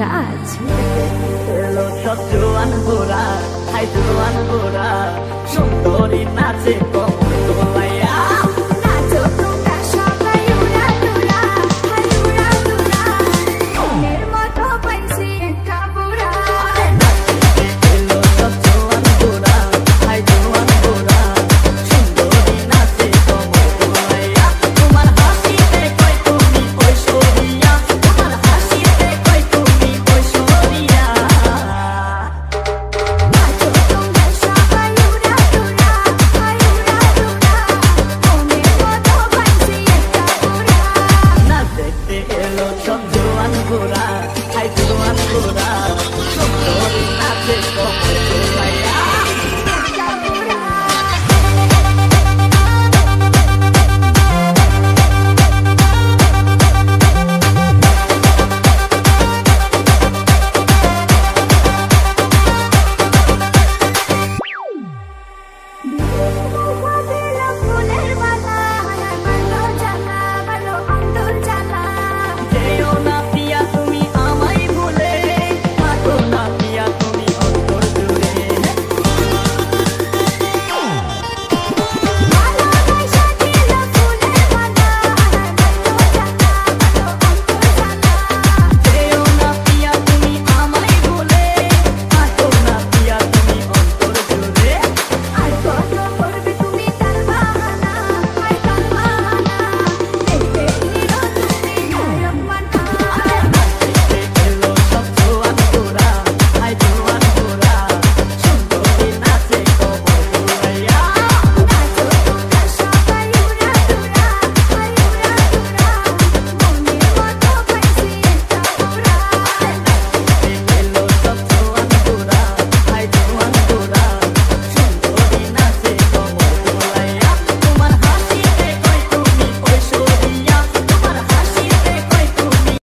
রাজ লোক জোয়ান গোরা হাই জোয়ান গোরা সুন্দরী নাচে